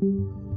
thank you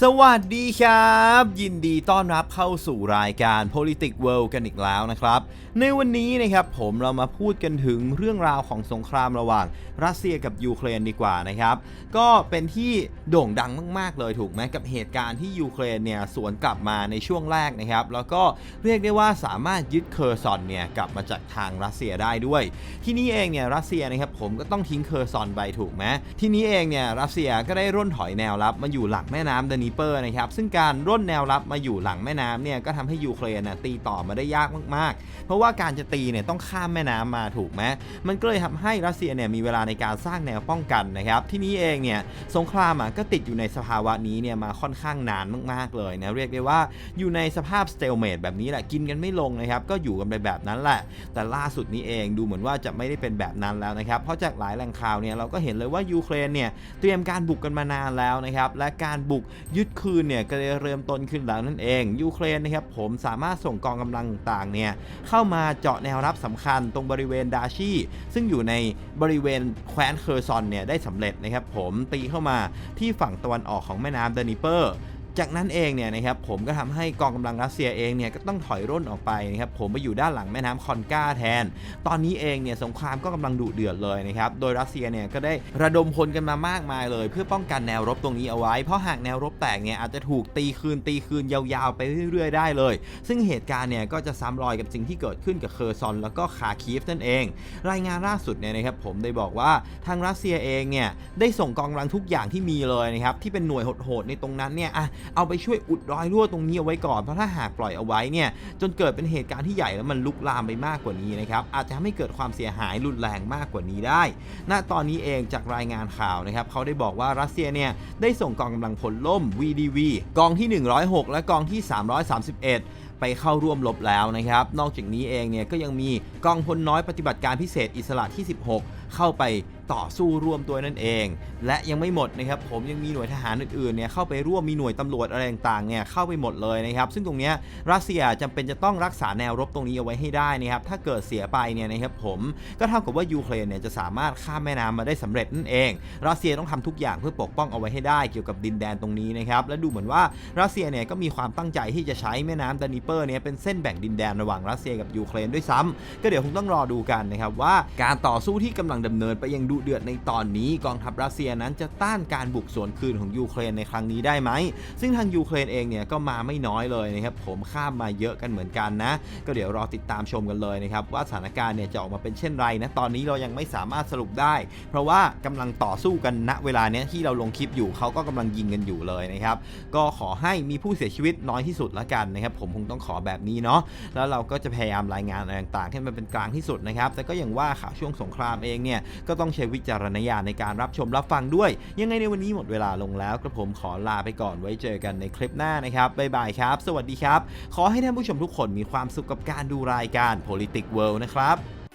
สวัสดีครับ ยินดีต้อนรับเข้าสู่รายการ Politics World กันอีกแล้วนะครับ ในวันนี้นะครับผมเรามาพูดกันถึงเรื่องราวของสงครามระหว่างรัสเซียกับยูเครนดีกว่านะครับ ก็เป็นที่โด่งดังมาก ๆ เลยถูกไหมกับเหตุการณ์ที่ยูเครนเนี่ยสวนกลับมาในช่วงแรกนะครับ แล้วก็เรียกได้ว่าสามารถยึดเคอร์ซอนเนี่ยกลับมาจากทางรัสเซียได้ด้วย ที่นี้เองเนี่ยรัสเซียนะครับผมก็ต้องทิ้งเคอร์ซอนไปถูกไหมที่นี้เองเนี่ยรัสเซียก็ได้ร่นถอยแนวรับมาอยู่หลังแม่น้ำดนิเปอร์นะครับซึ่งการร่นแนวรับมาอยู่หลังแม่น้ำเนี่ยก็ทำให้ยูเครนนะตีต่อมาได้ยากมากๆ เพราะว่าการจะตีเนี่ยต้องข้ามแม่น้ำมาถูกไหมมันก็เลยทำให้รัสเซียเนี่ยมีเวลาในการสร้างแนวป้องกันนะครับ ที่นี้เองเนี่ยสงครามก็ติดอยู่ในสภาวะนี้เนี่ยมาค่อนข้างนานมากๆเลยนะเรียกได้ว่าอยู่ในสภาพสเตลเมตแบบนี้แหละกินกันไม่ลงนะครับก็อยู่กันไปแบบนั้นแหละ แต่ล่าสุดนี้เองดูเหมือนว่าจะไม่ได้เป็นแบบนั้นแล้วนะครับเพราะจากหลายแหล่งข่าวเนี่ยเราก็เห็นเลยว่ายูเครนเนี่ยเตรียมการบุกกันมานานแล้วนะครับและการบุกยึดคืนเนี่ยก็ได้เริ่มต้นขึ้นแล้วนั่นเอง ยูเครนนะครับผมสามารถส่งกองกำลังต่างเนี่ยเข้ามาเจาะแนวรับสำคัญตรงบริเวณดาชีซึ่งอยู่ในบริเวณแคว้นเคอร์ซอนเนี่ยได้สำเร็จนะครับผมตีเข้ามาที่ฝั่งตะวันออกของแม่น้ำเดนิเปอร์ จากนั้นเองเนี่ยนะครับผมก็ทำให้กองกำลังรัสเซียเองเนี่ยก็ต้องถอยร่นออกไปนะครับผมไปอยู่ด้านหลังแม่น้ำคอนกาแทน ตอนนี้เองเนี่ยสงครามก็กำลังดุเดือดเลยนะครับโดยรัสเซียเนี่ยก็ได้ระดมพลกันมามากมายเลย เพื่อป้องกันแนวรบตรงนี้เอาไว้ เพราะหากแนวรบแตกเนี่ยอาจจะถูกตีคืนตีคืนยาวๆไปเรื่อยๆได้เลย ซึ่งเหตุการณ์เนี่ยก็จะซ้ำรอยกับสิ่งที่เกิดขึ้นกับเคอร์ซอน แล้วก็คาคีฟนั่นเอง รายงานล่าสุดเนี่ยนะครับผมได้บอกว่าทางรัสเซียเองเนี่ยได้ส่งกองกำลังทุกอย่างที่มีเลยนะครับที่เป็นหน่วยโหดๆในตรงนั้นเนี่ยอะเอาไปช่วยอุดรอยรั่วตรงนี้เอาไว้ก่อนเพราะถ้าหากปล่อยเอาไว้เนี่ยจนเกิดเป็นเหตุการณ์ที่ใหญ่แล้วมันลุกลามไปมากกว่านี้นะครับอาจจะทำให้เกิดความเสียหายรุนแรงมากกว่านี้ได้ ณตอนนี้เองจากรายงานข่าวนะครับเขาได้บอกว่ารัสเซียเนี่ยได้ส่งกองกำลังพลล่ม VDV กองที่ 106 และกองที่ 331ไปเข้าร่วมรบแล้วนะครับ นอกจากนี้เองเนี่ยก็ยังมีกองพลน้อยปฏิบัติการพิเศษอิสระที่ 16 เข้าไปต่อสู้ร่วมตัวนั่นเอง และยังไม่หมดนะครับผมยังมีหน่วยทหารอื่นๆเนี่ยเข้าไปร่วมมีหน่วยตำรวจอะไรต่างๆเนี่ยเข้าไปหมดเลยนะครับ ซึ่งตรงนี้รัสเซียจำเป็นจะต้องรักษาแนวรบตรงนี้เอาไว้ให้ได้นะครับถ้าเกิดเสียไปเนี่ยนะครับผมก็เท่ากับว่ายูเครนเนี่ยจะสามารถข้ามแม่น้ำมาได้สำเร็จนั่นเอง รัสเซียต้องทำทุกอย่างเพื่อปกป้องเอาไว้ให้ได้เกี่ยวกับดินแดนตรงนี้นะครับและดูเหมือนว่ารัสเซียเนี่ยก็มีความตั้งใจที่จะใช้แม่น้ำดานิเปอร์เนี่ยเป็นเส้นแบ่งดินแดนระหว่างรัสเซียกับยูเครนด้วยซ้ำก็เดี๋ยวคงต้องรอดูกันนะครับว่าการต่อสู้ที่กำลังดำเนินไปยังดุเดือดในตอนนี้กองทัพรัสเซียนั้นจะต้านการบุกสวนคืนของยูเครนในครั้งนี้ได้ไหม ซึ่งทางยูเครนเองเนี่ยก็มาไม่น้อยเลยนะครับผมข้ามมาเยอะกันเหมือนกันนะ ก็เดี๋ยวรอติดตามชมกันเลยนะครับว่าสถานการณ์เนี่ยจะออกมาเป็นเช่นไรนะตอนนี้เรายังไม่สามารถสรุปได้ เพราะว่ากำลังต่อสู้กันณเวลาเนี้ยที่เราลงคลิปอยู่เขาก็กำลังยิงกันอยู่เลยนะครับก็ขอให้มีผู้เสียชีวิตน้อยที่สุดละกันนะครับผมคงต้องขอแบบนี้เนาะแล้วเราก็จะพยายามรายงานอะไรต่างๆให้มันเป็นกลางที่สุดนะครับแต่ก็อย่างว่าข่าวช่วงสงครามเองเนี่ยก็ต้องใช้วิจารณญาณในการรับชมรับฟังด้วย ยังไงในวันนี้หมดเวลาลงแล้วกระผมขอลาไปก่อนไว้เจอกันในคลิปหน้านะครับบ๊ายบายครับ สวัสดีครับ ขอให้ท่านผู้ชมทุกคนมีความสุขกับการดูรายการ Politics World นะครับ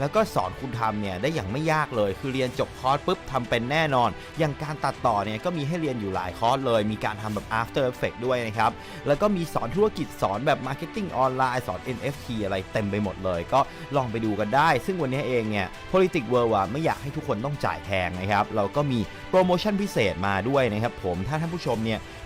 แล้วก็สอนคุณทำเนี่ยได้อย่างไม่ยากเลย คือเรียนจบคอร์สปุ๊บทำเป็นแน่นอน อย่างการตัดต่อเนี่ยก็มีให้เรียนอยู่หลายคอร์สเลย มีการทำแบบ After Effects ด้วยนะครับ แล้วก็มีสอนธุรกิจสอนแบบ Marketing ออนไลน์สอน NFT อะไรเต็มไปหมดเลย ก็ลองไปดูกันได้ ซึ่งวันนี้เองเนี่ย Politics World อะไม่อยากให้ทุกคนต้องจ่ายแพงนะครับเราก็มีโปรโมชั่นพิเศษมาด้วยนะครับผมถ้าท่านผู้ชมเนี่ย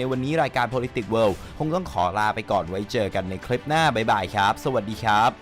ในวันนี้รายการ Politics World คงต้องขอลาไปก่อนไว้เจอกันในคลิปหน้าบ๊ายบายครับ สวัสดีครับ